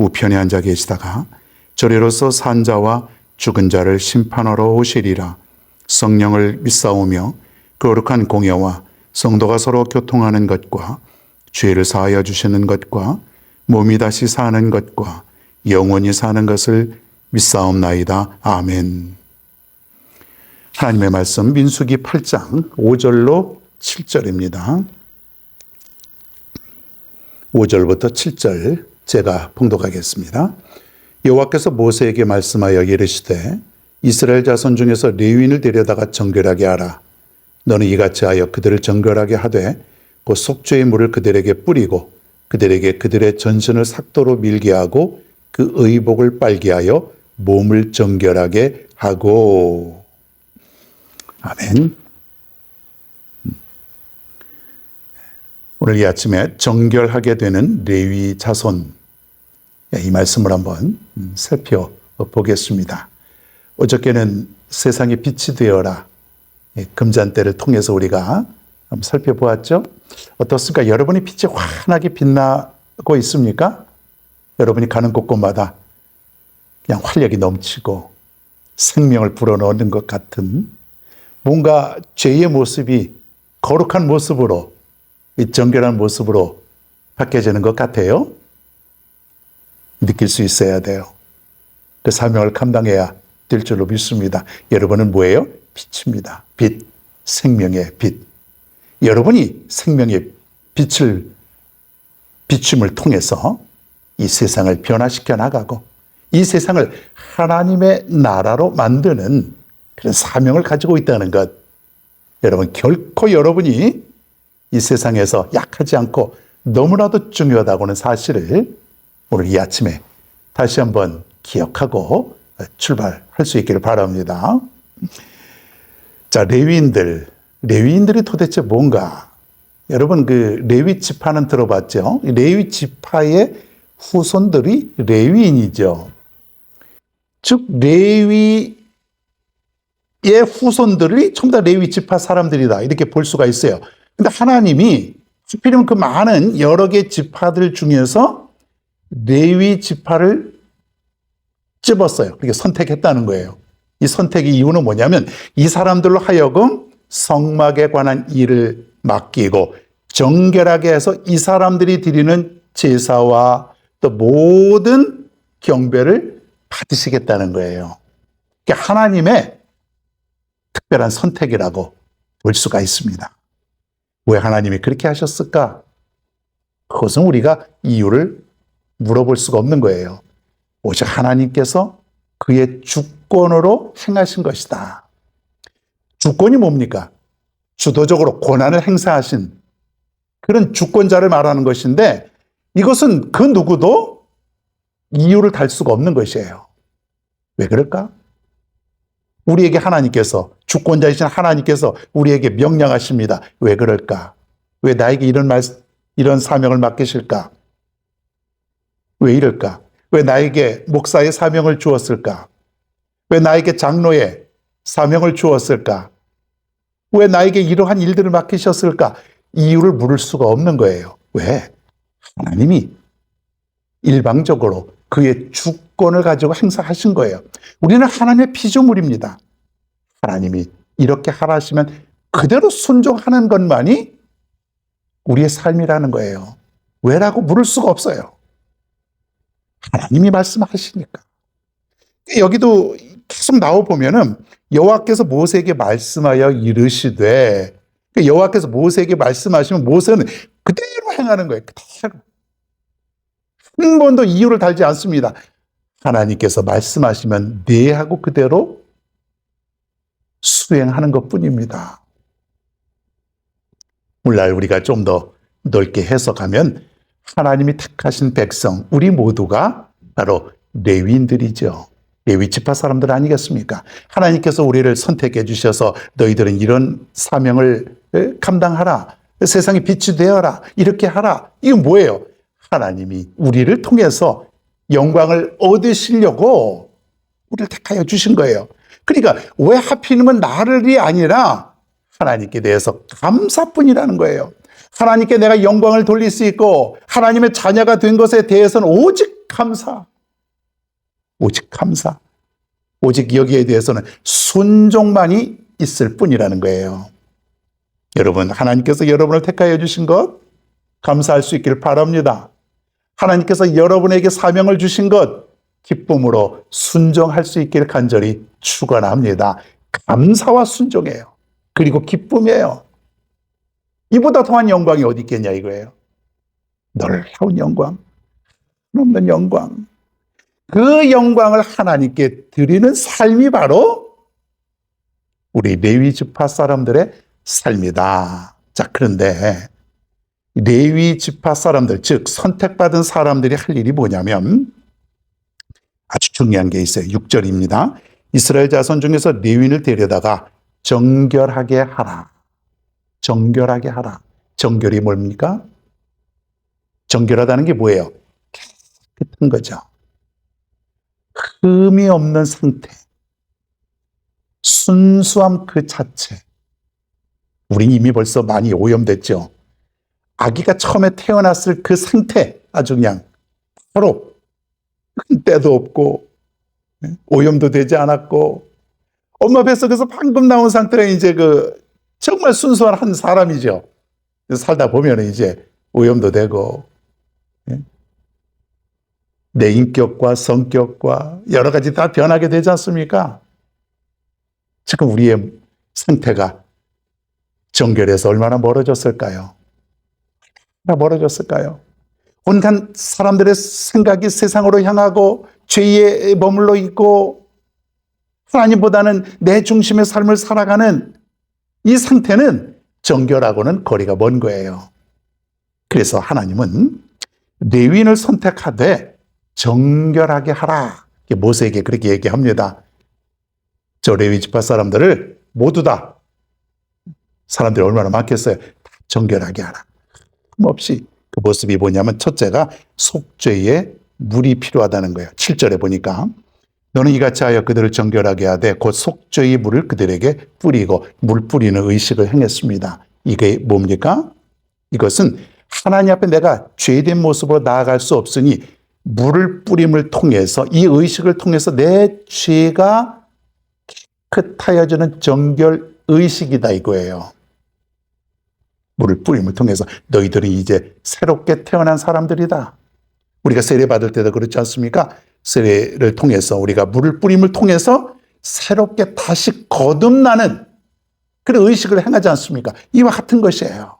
우편에 앉아 계시다가 저리로서 산 자와 죽은 자를 심판하러 오시리라 성령을 믿사오며 거룩한 공예와 성도가 서로 교통하는 것과 죄를 사하여 주시는 것과 몸이 다시 사는 것과 영원히 사는 것을 믿사옵나이다. 아멘. 하나님의 말씀 민수기 8장 5절로 7절입니다. 5절부터 7절 제가 봉독하겠습니다. 여호와께서 모세에게 말씀하여 이르시되 이스라엘 자손 중에서 레위인을 데려다가 정결하게 하라. 너는 이같이 하여 그들을 정결하게 하되 그 속죄의 물을 그들에게 뿌리고 그들에게 그들의 전신을 삭도로 밀게 하고 그 의복을 빨게 하여 몸을 정결하게 하고 아멘. 오늘 이 아침에 정결하게 되는 레위 자손 이 말씀을 한번 살펴보겠습니다. 어저께는 세상의 빛이 되어라 금잔대를 통해서 우리가 살펴보았죠. 어떻습니까? 여러분이 빛이 환하게 빛나고 있습니까? 여러분이 가는 곳곳마다 그냥 활력이 넘치고 생명을 불어넣는 것 같은 뭔가 죄의 모습이 거룩한 모습으로 이 정결한 모습으로 바뀌어지는 것 같아요. 느낄 수 있어야 돼요. 그 사명을 감당해야 될 줄로 믿습니다. 여러분은 뭐예요? 빛입니다. 빛, 생명의 빛. 여러분이 생명의 빛을 비춤을 통해서 이 세상을 변화시켜 나가고 이 세상을 하나님의 나라로 만드는 그런 사명을 가지고 있다는 것. 여러분 결코 여러분이 이 세상에서 약하지 않고 너무나도 중요하다고는 사실을 오늘 이 아침에 다시 한번 기억하고 출발할 수 있기를 바랍니다. 자, 레위인들. 레위인들이 도대체 뭔가? 여러분, 그 레위 지파는 들어봤죠? 레위 지파의 후손들이 레위인이죠. 즉, 레위의 후손들이 전부 다 레위 지파 사람들이다. 이렇게 볼 수가 있어요. 근데 하나님이 하필이면 그 많은 여러 개 지파들 중에서 레위 지파를 집었어요. 그렇게 선택했다는 거예요. 이 선택의 이유는 뭐냐면 이 사람들로 하여금 성막에 관한 일을 맡기고 정결하게 해서 이 사람들이 드리는 제사와 또 모든 경배를 받으시겠다는 거예요. 하나님의 특별한 선택이라고 볼 수가 있습니다. 왜 하나님이 그렇게 하셨을까? 그것은 우리가 이유를 물어볼 수가 없는 거예요. 오직 하나님께서 그의 주권으로 행하신 것이다. 주권이 뭡니까? 주도적으로 권한을 행사하신 그런 주권자를 말하는 것인데 이것은 그 누구도 이유를 달 수가 없는 것이에요. 왜 그럴까? 우리에게 하나님께서 주권자이신 하나님께서 우리에게 명령하십니다. 왜 그럴까? 왜 나에게 이런 말 이런 사명을 맡기실까? 왜 이럴까? 왜 나에게 목사의 사명을 주었을까? 왜 나에게 장로의 사명을 주었을까? 왜 나에게 이러한 일들을 맡기셨을까? 이유를 물을 수가 없는 거예요. 왜? 하나님이 일방적으로 그의 주권을 가지고 행사하신 거예요. 우리는 하나님의 피조물입니다. 하나님이 이렇게 하라시면 그대로 순종하는 것만이 우리의 삶이라는 거예요. 왜라고 물을 수가 없어요. 하나님이 말씀하시니까. 여기도 계속 나와 보면은 여호와께서 모세에게 말씀하여 이르시되 여호와께서 모세에게 말씀하시면 모세는 그대로 행하는 거예요. 그대로. 한 번도 이유를 달지 않습니다. 하나님께서 말씀하시면 네 하고 그대로 수행하는 것 뿐입니다. 오늘날 우리가 좀 더 넓게 해석하면 하나님이 택하신 백성, 우리 모두가 바로 레위인들이죠. 레위 지파 사람들 아니겠습니까? 하나님께서 우리를 선택해 주셔서 너희들은 이런 사명을 에, 감당하라. 세상에 빛이 되어라. 이렇게 하라. 이건 뭐예요? 하나님이 우리를 통해서 영광을 얻으시려고 우리를 택하여 주신 거예요. 그러니까 왜 하필이면 나를이 아니라 하나님께 대해서 감사뿐이라는 거예요. 하나님께 내가 영광을 돌릴 수 있고 하나님의 자녀가 된 것에 대해서는 오직 감사. 오직 감사. 오직 여기에 대해서는 순종만이 있을 뿐이라는 거예요. 여러분, 하나님께서 여러분을 택하여 주신 것 감사할 수 있기를 바랍니다. 하나님께서 여러분에게 사명을 주신 것 기쁨으로 순종할 수 있기를 간절히 축원합니다. 감사와 순종이에요. 그리고 기쁨이에요. 이보다 더한 영광이 어디 있겠냐 이거예요. 놀라운 영광, 없는 영광. 그 영광을 하나님께 드리는 삶이 바로 우리 레위 지파 사람들의 삶이다. 자, 그런데 레위 지파 사람들, 즉 선택받은 사람들이 할 일이 뭐냐면 아주 중요한 게 있어요. 6절입니다. 이스라엘 자손 중에서 레위인을 데려다가 정결하게 하라. 정결하게 하라. 정결이 뭡니까? 정결하다는 게 뭐예요? 깨끗한 거죠. 흠이 없는 상태. 순수함 그 자체. 우리 이미 벌써 많이 오염됐죠. 아기가 처음에 태어났을 그 상태, 아주 그냥 바로 때도 없고 예, 오염도 되지 않았고 엄마 뱃속에서 방금 나온 상태가 이제 그 정말 순수한 한 사람이죠. 살다 보면 이제 오염도 되고 예, 내 인격과 성격과 여러 가지 다 변하게 되지 않습니까? 지금 우리의 상태가 정결해서 얼마나 멀어졌을까요? 얼마나 멀어졌을까요? 온갖 사람들의 생각이 세상으로 향하고 죄에 머물러 있고 하나님보다는 내 중심의 삶을 살아가는 이 상태는 정결하고는 거리가 먼 거예요. 그래서 하나님은 레위인을 선택하되 정결하게 하라. 모세에게 그렇게 얘기합니다. 저 레위 지파 사람들을 모두 다 사람들이 얼마나 많겠어요. 다 정결하게 하라. 없이 그 모습이 뭐냐면 첫째가 속죄에 물이 필요하다는 거예요. 7절에 보니까 너는 이같이 하여 그들을 정결하게 하되 곧 속죄의 물을 그들에게 뿌리고 물 뿌리는 의식을 행했습니다. 이게 뭡니까? 이것은 하나님 앞에 내가 죄된 모습으로 나아갈 수 없으니 물을 뿌림을 통해서 이 의식을 통해서 내 죄가 깨끗하여지는 정결 의식이다 이거예요. 물을 뿌림을 통해서 너희들은 이제 새롭게 태어난 사람들이다. 우리가 세례 받을 때도 그렇지 않습니까? 세례를 통해서 우리가 물을 뿌림을 통해서 새롭게 다시 거듭나는 그런 의식을 행하지 않습니까? 이와 같은 것이에요.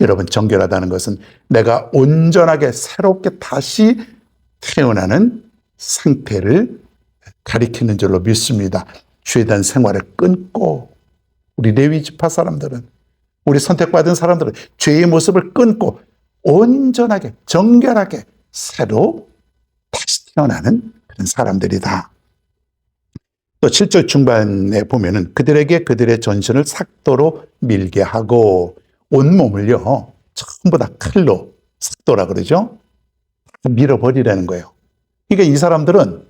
여러분, 정결하다는 것은 내가 온전하게 새롭게 다시 태어나는 상태를 가리키는 줄로 믿습니다. 죄된 생활을 끊고 우리 레위 지파 사람들은 우리 선택받은 사람들은 죄의 모습을 끊고 온전하게 정결하게 새로 다시 태어나는 그런 사람들이다. 또 7절 중반에 보면은 그들에게 그들의 전신을 삭도로 밀게 하고 온몸을요 전부 다 칼로 삭도라 그러죠 밀어버리라는 거예요. 그러니까 이 사람들은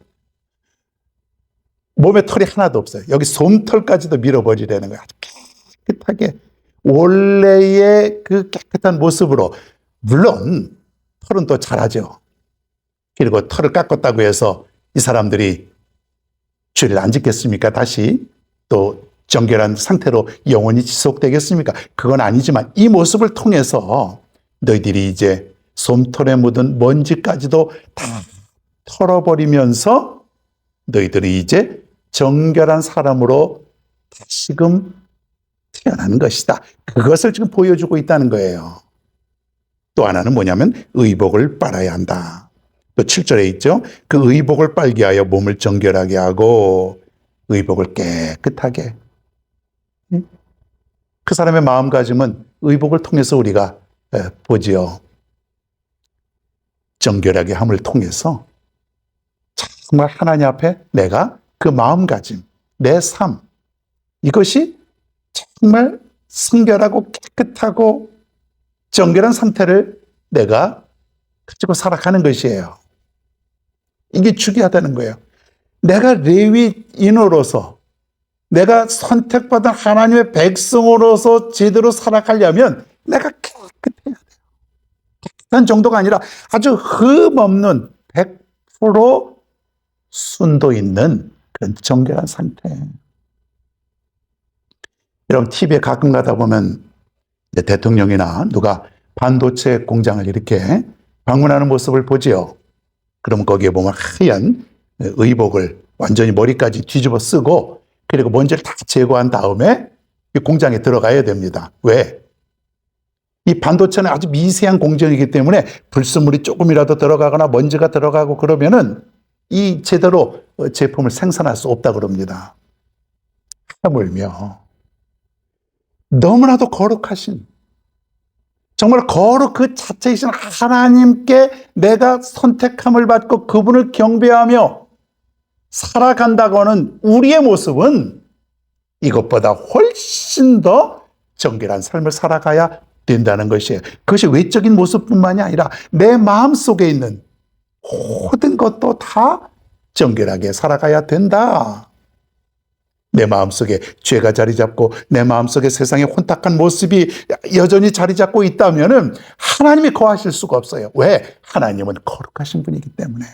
몸에 털이 하나도 없어요. 여기 솜털까지도 밀어버리라는 거예요. 깨끗하게 원래의 그 깨끗한 모습으로 물론 털은 또 잘하죠. 그리고 털을 깎았다고 해서 이 사람들이 죄를 안 짓겠습니까? 다시 또 정결한 상태로 영원히 지속되겠습니까? 그건 아니지만 이 모습을 통해서 너희들이 이제 솜털에 묻은 먼지까지도 다 털어버리면서 너희들이 이제 정결한 사람으로 다시금 태어나는 것이다. 그것을 지금 보여주고 있다는 거예요. 또 하나는 뭐냐면 의복을 빨아야 한다. 또 7절에 있죠. 그 의복을 빨게 하여 몸을 정결하게 하고 의복을 깨끗하게. 그 사람의 마음가짐은 의복을 통해서 우리가 보지요. 정결하게 함을 통해서 정말 하나님 앞에 내가 그 마음가짐, 내 삶, 이것이 정말 순결하고 깨끗하고 정결한 상태를 내가 가지고 살아가는 것이에요. 이게 중요하다는 거예요. 내가 레위인으로서 내가 선택받은 하나님의 백성으로서 제대로 살아가려면 내가 깨끗해야 돼요. 깨끗한 정도가 아니라 아주 흠없는 100% 순도 있는 그런 정결한 상태. 여러분, TV에 가끔 가다 보면 대통령이나 누가 반도체 공장을 이렇게 방문하는 모습을 보지요. 그럼 거기에 보면 하얀 의복을 완전히 머리까지 뒤집어 쓰고 그리고 먼지를 다 제거한 다음에 이 공장에 들어가야 됩니다. 왜? 이 반도체는 아주 미세한 공정이기 때문에 불순물이 조금이라도 들어가거나 먼지가 들어가고 그러면은 이 제대로 제품을 생산할 수 없다 그럽니다. 하물며 너무나도 거룩하신 정말 거룩 그 자체이신 하나님께 내가 선택함을 받고 그분을 경배하며 살아간다고 하는 우리의 모습은 이것보다 훨씬 더 정결한 삶을 살아가야 된다는 것이에요. 그것이 외적인 모습뿐만이 아니라 내 마음 속에 있는 모든 것도 다 정결하게 살아가야 된다. 내 마음속에 죄가 자리 잡고 내 마음속에 세상의 혼탁한 모습이 여전히 자리 잡고 있다면은 하나님이 거하실 수가 없어요. 왜? 하나님은 거룩하신 분이기 때문에.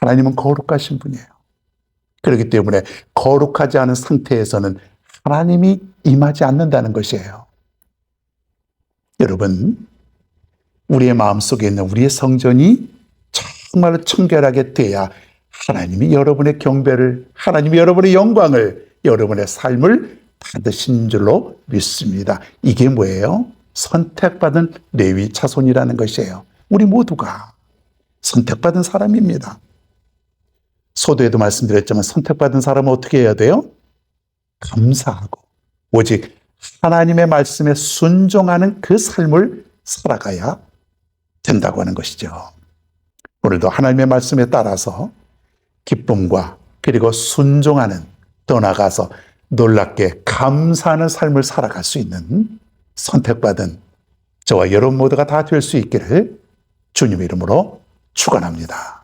하나님은 거룩하신 분이에요. 그렇기 때문에 거룩하지 않은 상태에서는 하나님이 임하지 않는다는 것이에요. 여러분, 우리의 마음속에 있는 우리의 성전이 정말로 청결하게 돼야 하나님이 여러분의 경배를, 하나님이 여러분의 영광을, 여러분의 삶을 받으신 줄로 믿습니다. 이게 뭐예요? 선택받은 레위 자손이라는 것이에요. 우리 모두가 선택받은 사람입니다. 소도에도 말씀드렸지만 선택받은 사람은 어떻게 해야 돼요? 감사하고 오직 하나님의 말씀에 순종하는 그 삶을 살아가야 된다고 하는 것이죠. 오늘도 하나님의 말씀에 따라서 기쁨과 그리고 순종하는 더 나아가서 놀랍게 감사하는 삶을 살아갈 수 있는 선택받은 저와 여러분 모두가 다 될 수 있기를 주님 이름으로 축원합니다.